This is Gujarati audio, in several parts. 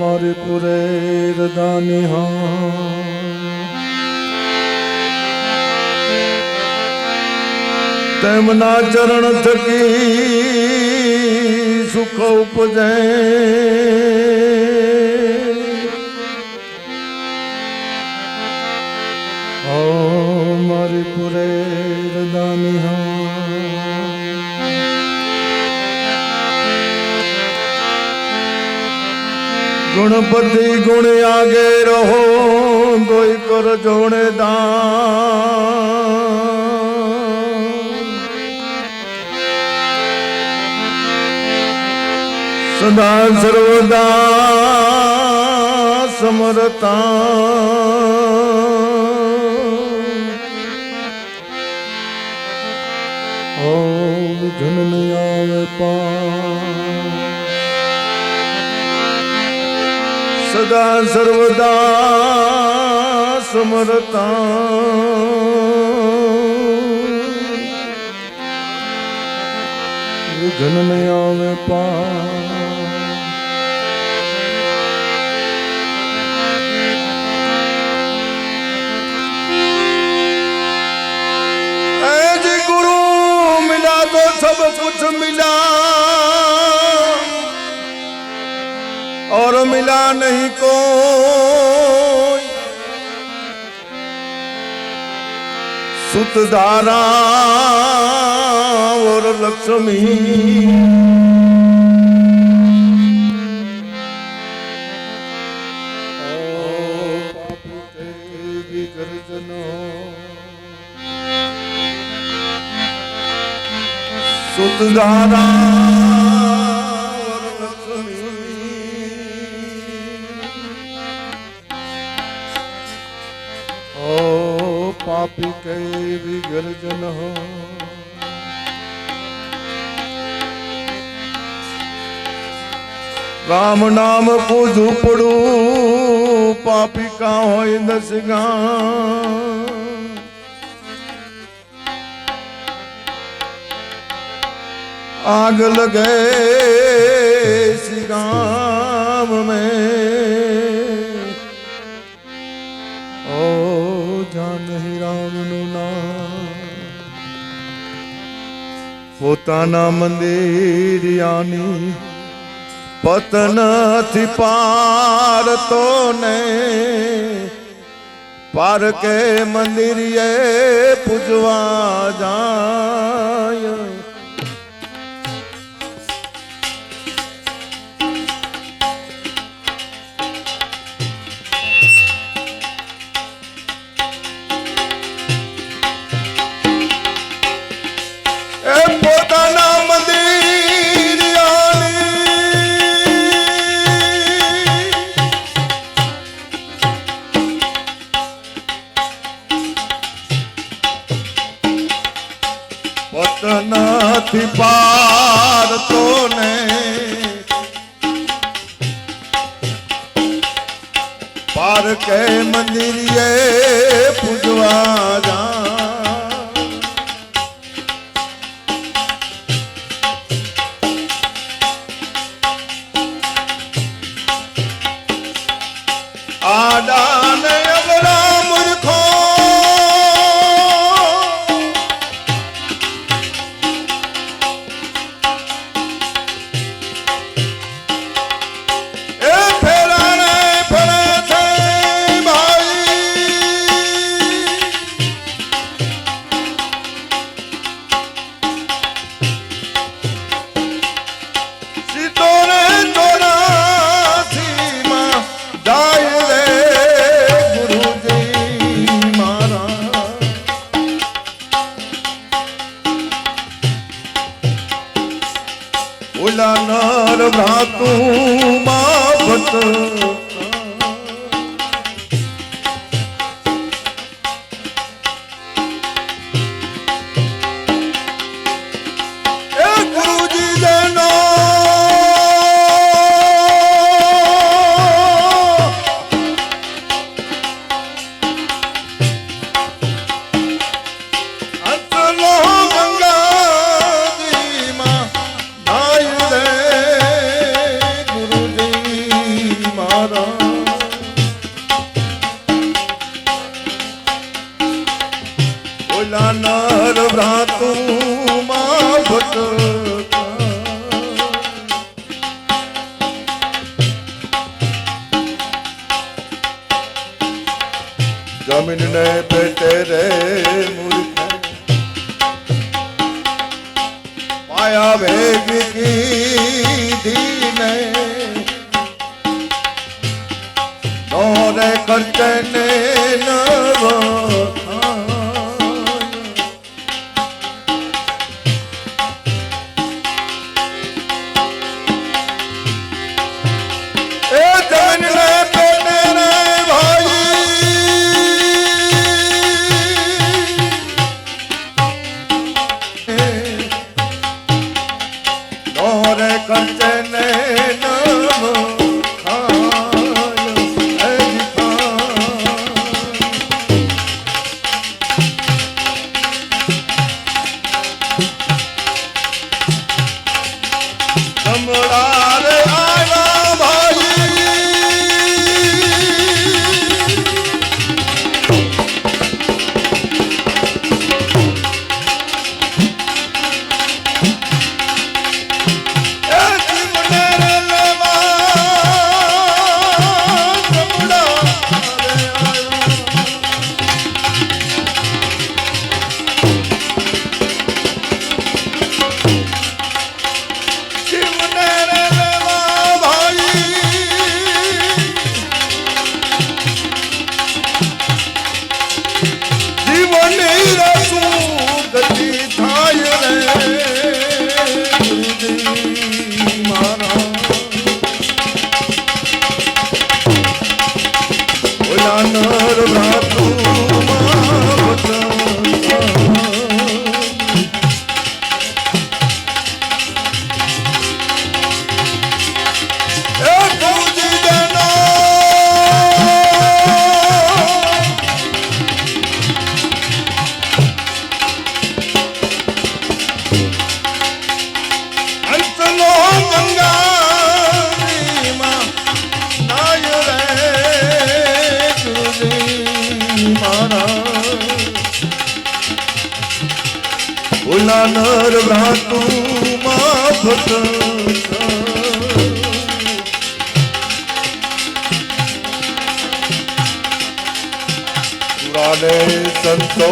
મારી પુરે રદાની તેમના ચરણ થકી સુખ ઉપજે. મારી પુરે રદાની હા. ગણપતિ ગુણ આગે રહો કોઈ કર જોણે દાન. સદા સર્વદા સમરતા. જનન આવે પા સદા સર્વદા સમરતા વિઘ્ન ન આવે પા ऐ जी गुरु मिला પામેલા નહીં કોઈ. સુત ધારા ઓર લક્ષ્મી. સુત આપી કે વિગર્જન રામ નામ પૂજું પડું પાપિકા હોય દસગા આગ લગે શ્રી રામ મેં નહીં રામનું નામ પોતાના મંદિર યાની પતનથી પાર તો ને પાર કે મંદિરે પૂજવા જાય. પાર કે મંદિરે પૂજવા şeref નર ભ્રાતું માફક પુરાને સંતો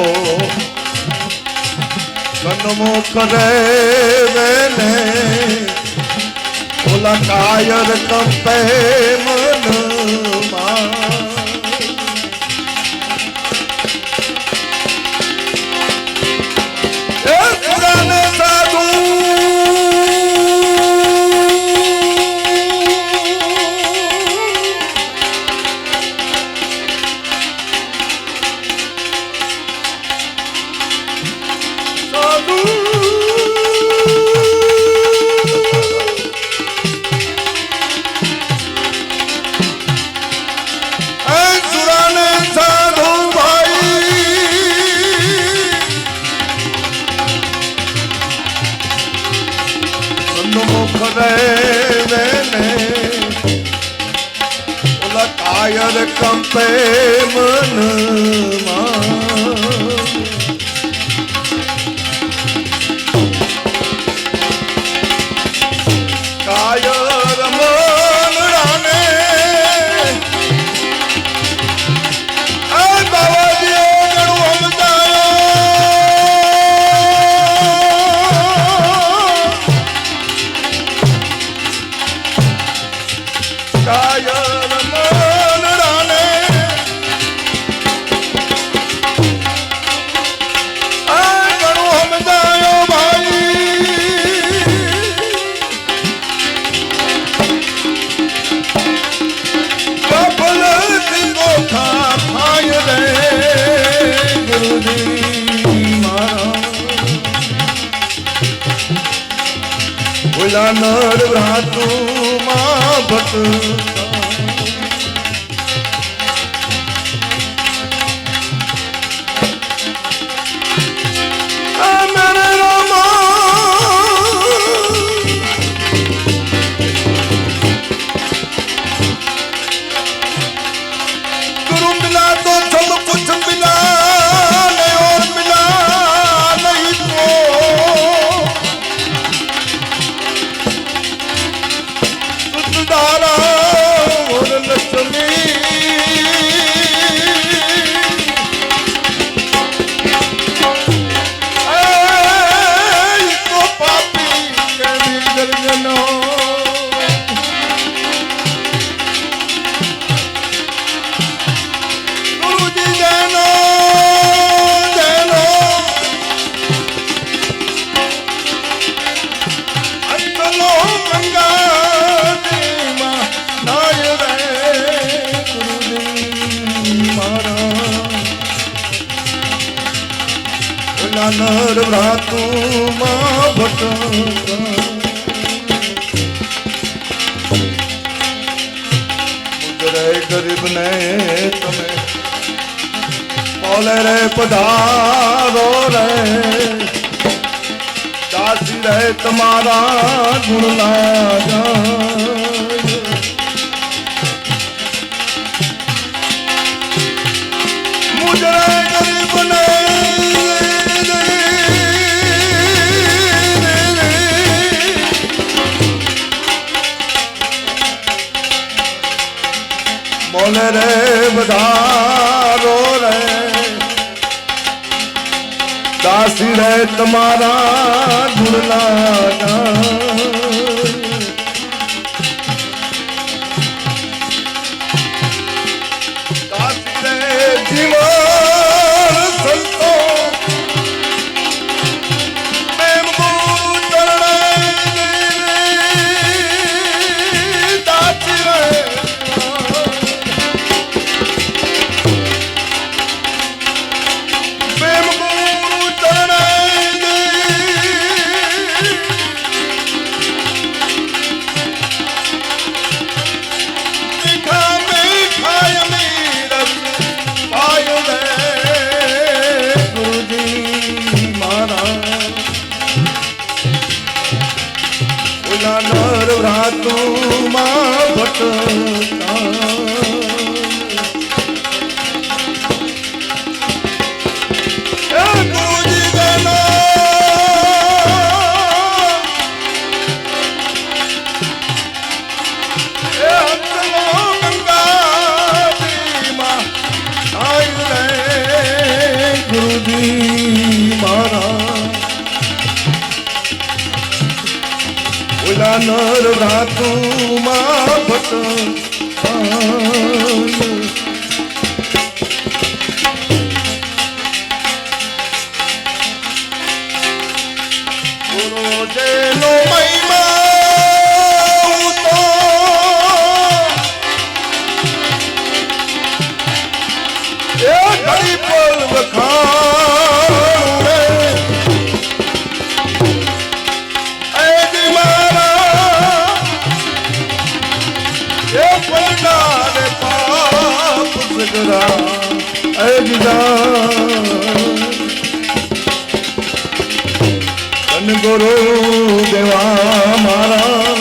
સન્મો કરે વેને ઓલા કાયર કંપે હૃદયને ઓલા કાયર કંપે મનમાં નાનર ભ્રાતુમાં ભટ્ટ નર ભ્રાતુ માં ભટ ગરીબ ને તમે ઓલે રે પધારો રે. દાસી રે તમારા ગુણ લાગા પધારો રે. દાસી રે તમારા ગુણના ધાતુમાં ભટ મારા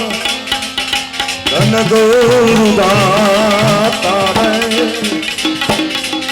ધન દોરુદા